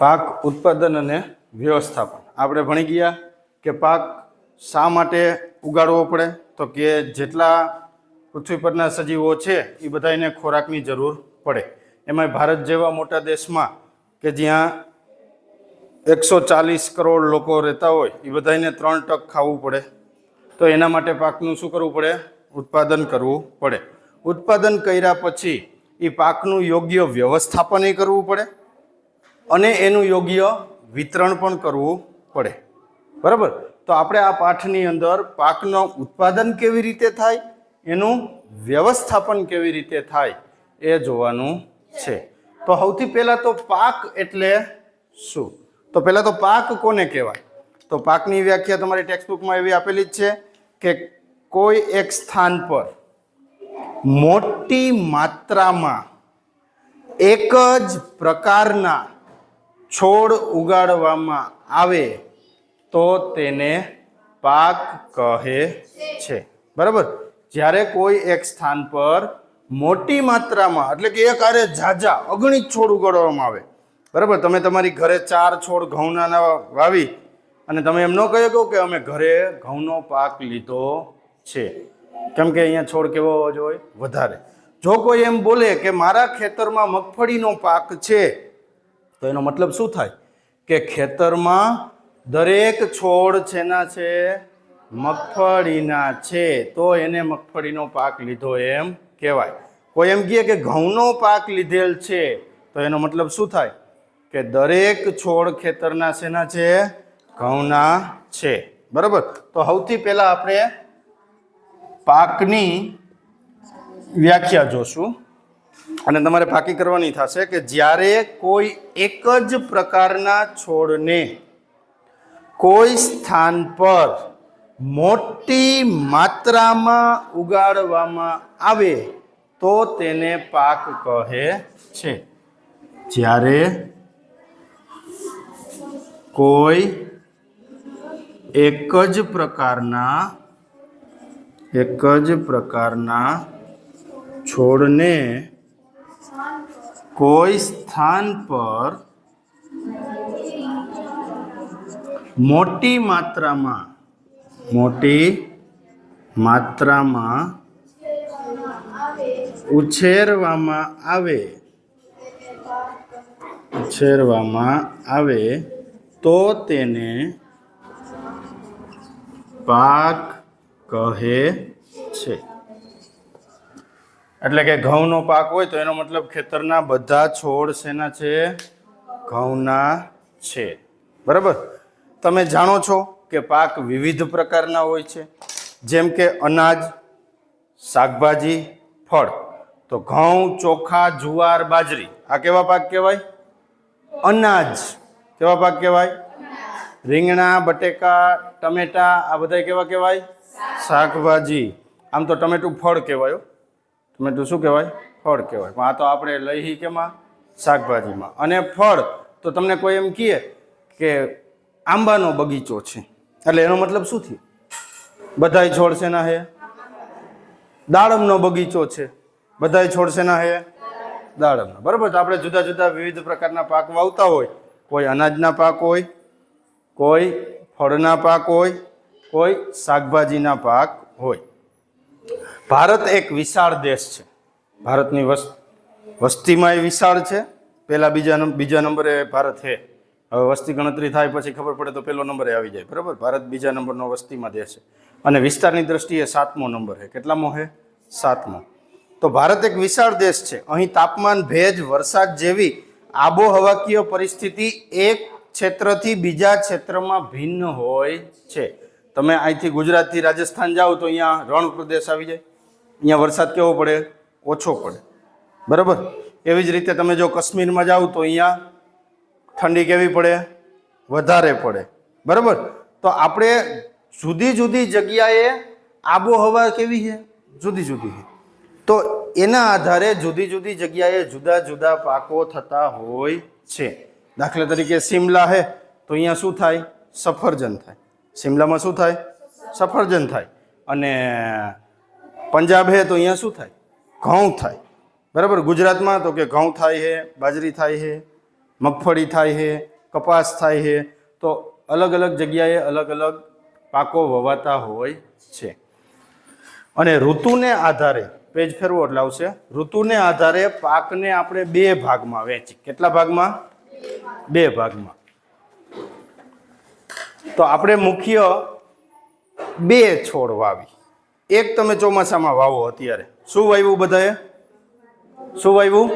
પાક ઉત્પાદન અને વ્યવસ્થાપન. આપણે ભણી ગયા કે પાક શા માટે ઉગાડવો પડે? તો કે જેટલા પૃથ્વી પરના સજીવો છે, એ બધાને ખોરાકની જરૂર પડે. એમાં ભારત જેવા મોટા દેશમાં કે જ્યાં એકસો ચાલીસ કરોડ લોકો રહેતા હોય, એ બધાને ત્રણ ટક ખાવું પડે. તો એના માટે પાકનું શું કરવું પડે? ઉત્પાદન કરવું પડે. ઉત્પાદન કર્યા પછી એ પાકનું યોગ્ય વ્યવસ્થાપન કરવું પડે. અને એનું યોગ્ય વિતરણ પણ કરવું પડે. બરાબર? તો આપણે આ પાઠની અંદર પાકનું ઉત્પાદન કેવી રીતે થાય, એનું વ્યવસ્થાપન કેવી રીતે થાય એ જોવાનું છે. તો સૌથી પહેલાં તો પાક એટલે શું? તો પહેલાં તો પાક કોને કહેવાય? તો પાકની વ્યાખ્યા તમારી ટેક્સ્ટબુકમાં એવી આપેલી જ છે કે કોઈ એક સ્થાન પર મોટી માત્રામાં એક જ પ્રકારના છોડ ઉગાડવામાં આવે તો તેને પાક કહે છે. બરાબર? જ્યારે કોઈ એક સ્થાન પર મોટી માત્રામાં, એટલે કે એક આરે ઝાઝા અગણિત છોડ ઉગાડવામાં આવે. બરાબર? તમે તમારી ઘરે ચાર છોડ ઘઉંના વાવી અને તમે એમ ન કહી શકો કે અમે ઘરે ઘઉંનો પાક લીધો છે. કેમ કે અહીંયા છોડ કેવો હોવો જોઈએ વધારે. જો કોઈ એમ બોલે કે મારા ખેતરમાં મગફળીનો પાક છે તો એનો મતલબ શું થાય? કે ખેતરમાં દરેક છોડ છેના છે? મગફળીના છે. તો એને મગફળીનો પાક લીધો એમ કહેવાય. કોઈ એમ કહે કે ઘઉંનો પાક લીધેલ છે, તો એનો મતલબ શું થાય? કે દરેક છોડ ખેતરના શેના છે? ઘઉંના છે. બરાબર? તો સૌથી પહેલાં આપણે પાકની વ્યાખ્યા જોશું. અને તમારે પાકી કરવાની થશે કે જ્યારે કોઈ એક જ પ્રકારના છોડને કોઈ સ્થાન પર મોટી માત્રામાં ઉગાડવામાં આવે તો તેને પાક કહે છે. જ્યારે કોઈ એક જ પ્રકારના, એક જ પ્રકારના છોડને કોઈ સ્થાન પર મોટી માત્રામાં મોટી માત્રામાં ઉછેરવામાં આવે ઉછેરવામાં આવે તો તેને પાક કહે છે. એટલે કે ઘઉંનો પાક હોય તો એનો મતલબ ખેતરના બધા છોડ શેના છે? ઘઉંના છે. બરાબર? તમે જાણો છો કે પાક વિવિધ પ્રકારના હોય છે. જેમ કે અનાજ, શાકભાજી, ફળ. તો ઘઉં, ચોખા, જુવાર, બાજરી. આ કેવા પાક કહેવાય? અનાજ. કેવા પાક કહેવાય? રીંગણા, બટેકા, ટમેટા, આ બધા કેવા કહેવાય? શાકભાજી. આમ તો ટમેટું ફળ કહેવાય હો. ટમેટું શું કહેવાય? ફળ કહેવાય. પણ આ તો આપણે લઈ કેમાં? શાકભાજીમાં. અને ફળ, તો તમને કોઈ એમ કહે કે આંબાનો બગીચો છે. એટલે એનો મતલબ શું થયો? બધાય છોડ શેના હે? દાડમનો બગીચો છે. બધાય છોડ શેના હે? દાડમનો. બરાબર? તો આપણે જુદા જુદા વિવિધ પ્રકારના પાક વાવતા હોય. કોઈ અનાજના પાક હોય, કોઈ ફળના પાક હોય, કોઈ શાકભાજીના પાક હોય. ભારત એક વિશાળ દેશ છે. ભારતની વસ, વસ્તીમાં એ વિશાળ છે. પહેલાં બીજા બીજા નંબરે ભારત છે હવે વસ્તી ગણતરી થાય પછી ખબર પડે તો પહેલો નંબરે આવી જાય. બરાબર? ભારત બીજા નંબરનો વસ્તીમાં દેશ છે. અને વિસ્તારની દ્રષ્ટિએ સાતમો નંબર છે કેટલામો છે સાતમો. તો ભારત એક વિશાળ દેશ છે. અહીં તાપમાન, ભેજ, વરસાદ જેવી આબોહવાકીય પરિસ્થિતિ એક ક્ષેત્રથી બીજા ક્ષેત્રમાં ભિન્ન હોય છે. તમે અહીંથી ગુજરાતથી રાજસ્થાન જાઓ તો અહીંયા રણ પ્રદેશ આવી જાય. અહીંયા વરસાદ કેવો પડે? ઓછો પડે. બરાબર? એવી જ રીતે તમે જો કાશ્મીરમાં જાઓ તો અહીંયા ઠંડી કેવી પડે? વધારે પડે. બરાબર? તો આપણે જુદી જુદી જગ્યાએ આબોહવા કેવી છે? જુદી જુદી છે. તો એના આધારે જુદી જુદી જગ્યાએ જુદા જુદા પાકો થતા હોય છે. દાખલા તરીકે સિમલા હે તો અહીંયા શું થાય? સફરજન થાય. સિમલામાં શું થાય? સફરજન થાય. અને પંજાબ હે તો અહીંયા શું થાય? ઘઉં થાય. બરાબર? ગુજરાતમાં તો કે ઘઉં થાય છે બાજરી થાય છે મગફળી થાય છે કપાસ થાય છે તો અલગ અલગ જગ્યાએ અલગ અલગ પાકો વવાતા હોય છે. અને ઋતુને આધારે, પેજ ફેરવો એટલે આવશે, ઋતુને આધારે પાકને આપણે બે ભાગમાં વહેંચી. કેટલા ભાગમાં? બે ભાગમાં. તો આપણે મુખ્ય બે છોડ વાવી. એક તમે ચોમાસામાં વાવો અત્યારે. શું વાવ્યું બધાએ? શું વાવ્યું?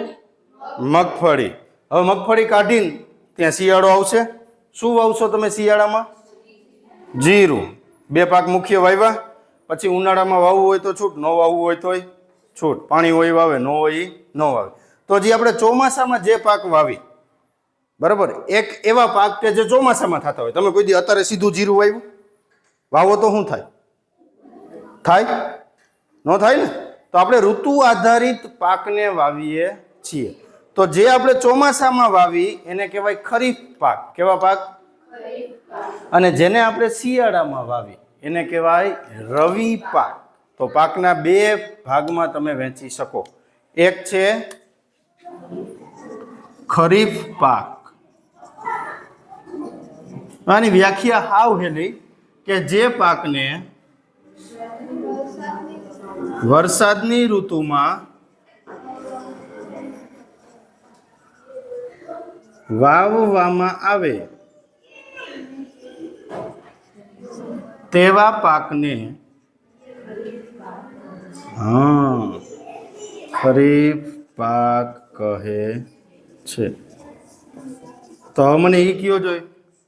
મગફળી. હવે મગફળી કાઢીને ત્યાં શિયાળો આવશે. શું વાવશો તમે શિયાળામાં? જીરું. બે પાક મુખ્ય વાવ્યા. પછી ઉનાળામાં વાવવું હોય તો છૂટ, ન વાવવું હોય તોય છૂટ. પાણી હોય વાવે, ન હોય ન વાવે. તો હજી આપણે ચોમાસામાં જે પાક વાવી, બરાબર? એક એવા પાક કે જે ચોમાસામાં થતા હોય. તમે કોઈ દી અત્યારે સીધું જીરું વાવ્યું? વાવો તો શું થાય? થાય? ન થાય ને? તો આપણે ઋતુ આધારિત પાકને વાવીએ છીએ. તો જે આપણે ચોમાસામાં વાવી, એને કહેવાય ખરીફ પાક. કેવા પાક? અને જેને આપણે શિયાળામાં વાવી એને કહેવાય રવિ પાક. તો પાકના બે ભાગમાં તમે વહેંચી શકો. એક છે ખરીફ પાક. આની વ્યાખ્યા હાવ હેલી કે જે પાકને વરસાદની ઋતુમાં વાવવામાં આવે. તેવા પાકને હા ખરીફ પાક કહે છે. તો મને એ કયો જોઈ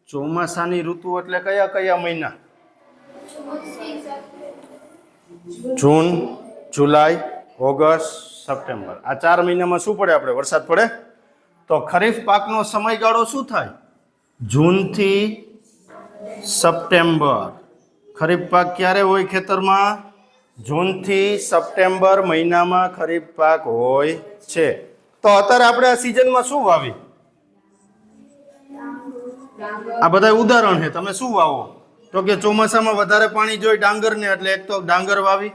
ચોમાસાની ઋતુ એટલે કયા કયા મહિના જૂન. જુલાઈ, ઓગસ્ટ, સપ્ટેમ્બર. આ ચાર મહિનામાં શું પડે આપણે? વરસાદ પડે? તો ખરીફ પાકનો સમયગાળો શું થાય? જૂનથી સપ્ટેમ્બર. ખરીફ પાક ક્યારે હોય ખેતરમાં? જૂનથી સપ્ટેમ્બર મહિનામાં ખરીફ પાક હોય છે. તો અત્યારે આપણે આ સિઝનમાં શું વાવી આ બધા ઉદાહરણ છે. તમે શું વાવો? તો કે ચોમાસામાં વધારે પાણી જોઈ ડાંગરને, એટલે એક તો ડાંગર વાવી.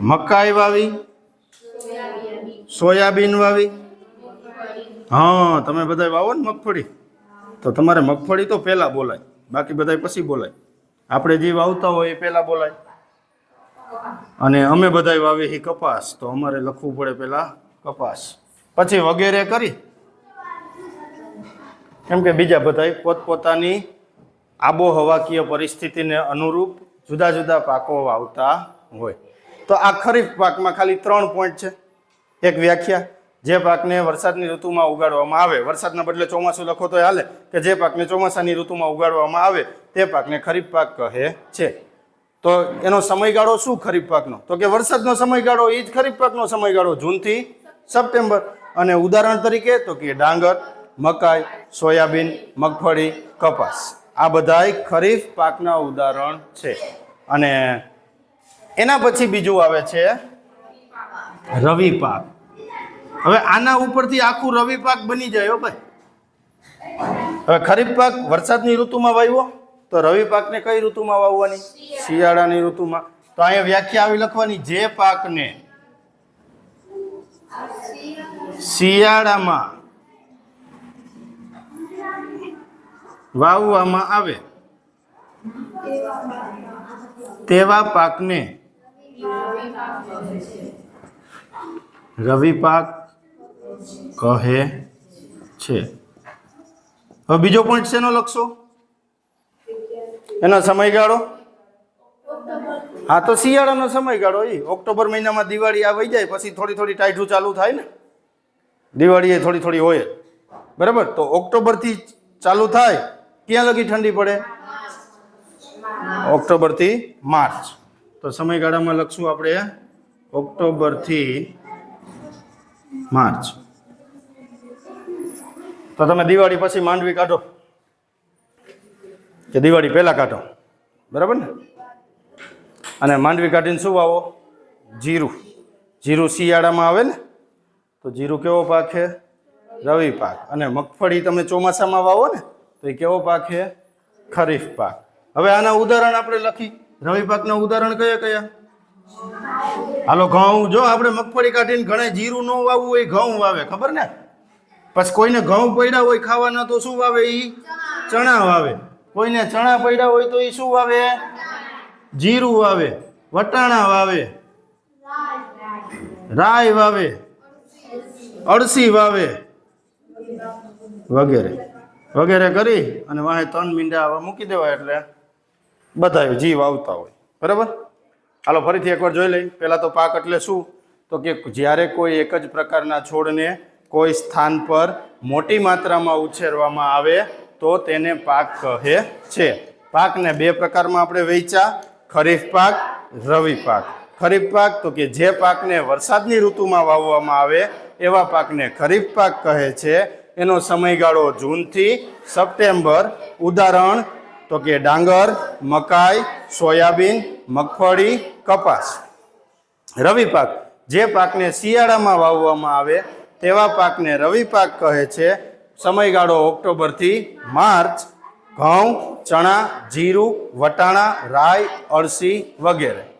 મકાઈ વાવી? સોયાબીન વાવી? હા, તમે બધા વાવો ને મગફળી? તો તમારે મગફળી તો પહેલાં બોલાય, બાકી બધા પછી બોલાય. આપણે જે વાવતા હોય એ પહેલાં બોલાય. અને અમે બધા વાવીએ કપાસ, તો અમારે લખવું પડે પહેલાં કપાસ. પછી વગેરે કરી. કેમ કે બીજા બધા પોતપોતાની આબોહવાકીય પરિસ્થિતિને અનુરૂપ જુદા જુદા પાકો વાવતા હોય. તો આ ખરીફ પાકમાં ખાલી ત્રણ પોઈન્ટ છે. એક વ્યાખ્યા, જે પાકને વરસાદની ઋતુમાં ઉગાડવામાં આવે, વરસાદના બદલે ચોમાસું લખો તો હાલે, કે જે પાકને ચોમાસાની ઋતુમાં ઉગાડવામાં આવે, તે પાકને ખરીફ પાક કહે છે. તો એનો સમયગાળો શું ખરીફ પાકનો? તો કે વરસાદનો સમયગાળો એ જ ખરીફ પાકનો સમયગાળો, જૂનથી સપ્ટેમ્બર. અને ઉદાહરણ તરીકે તો કે ડાંગર, મકાઈ, સોયાબીન, મગફળી, કપાસ. આ બધાય ખરીફ પાકના ઉદાહરણ છે. અને એના પછી બીજું આવે છે રવિ પાક. હવે આના ઉપરથી આખું રવિ પાક બની જાય ભાઈ. હવે ખરીફ પાક વરસાદની ઋતુમાં વાવ્યો? તો રવિ પાકને કઈ ઋતુમાં વાવવાની? શિયાળાની ઋતુમાં. તો અહીંયા વ્યાખ્યા આવી લખવાની જે પાકને શિયાળામાં વાવવામાં આવે. તેવા પાકને રવિ પાક કહે છે. હવે બીજો પોઈન્ટ શેનો લખશો? એનો સમયગાળો? હા, તો શિયાળાનો સમયગાળો એ ઓક્ટોબર મહિનામાં દિવાળી આવી જાય, પછી થોડી થોડી ટાઈઠું ચાલુ થાય ને. દિવાળી એ થોડી થોડી હોય બરાબર? તો ઓક્ટોબરથી ચાલુ થાય, ક્યાં લગી ઠંડી પડે? ઓક્ટોબરથી માર્ચ. તો સમયગાળામાં લખશું આપણે ઓક્ટોબરથી માર્ચ. તો તમે દિવાળી પછી માંડવી કાઢો. કે દિવાળી પહેલાં કાઢો. બરાબર ને? અને માંડવી કાઢીને શું વાવો? જીરું. જીરું શિયાળામાં આવે ને? તો જીરું કેવો પાક? છે રવિ પાક. અને મગફળી તમે ચોમાસામાં વાવો ને, તો એ કેવો પાક? છે ખરીફ પાક. હવે આના ઉદાહરણ આપણે લખી રવિ પાકના ઉદાહરણ કયા કયા? હાલો, ઘઉં. જો આપણે મગફળી કાઢીને ઘણા જીરું ન વાવવું હોય, ઘઉં વાવે, ખબર ને? પછી કોઈને ઘઉં પડ્યા હોય ખાવાના તો શું વાવે એ ચણા વાવે. કોઈને ચણા પડ્યા હોય તો એ શું વાવે? જીરું વાવે. વટાણા વાવે. રાય વાવે. અળસી વાવે. વગેરે. વગેરે કરી અને વાહે ત્રણ મીંડા મૂકી દેવાય એટલે. બધા જીવ આવતા હોય. બરાબર? હાલો, ફરીથી એકવાર જોઈ લઈ. પહેલાં તો પાક એટલે શું? તો કે જ્યારે કોઈ એક જ પ્રકારના છોડને કોઈ સ્થાન પર મોટી માત્રામાં ઉછેરવામાં આવે, તો તેને પાક કહે છે. પાકને બે પ્રકારમાં આપણે વેચ્યા. ખરીફ પાક, રવિ પાક. ખરીફ પાક તો કે જે પાકને વરસાદની ઋતુમાં વાવવામાં આવે, એવા પાકને ખરીફ પાક કહે છે. એનો સમયગાળો જૂનથી સપ્ટેમ્બર ઉદાહરણ તો કે ડાંગર, મકાઈ, સોયાબીન, મગફળી, કપાસ. રવિ પાક જે પાકને શિયાળામાં વાવવામાં આવે તેવા પાકને રવિ પાક કહે છે. સમયગાળો ઓક્ટોબરથી માર્ચ, ઘઉં, ચણા, જીરું, વટાણા, રાઈ, અળસી વગેરે.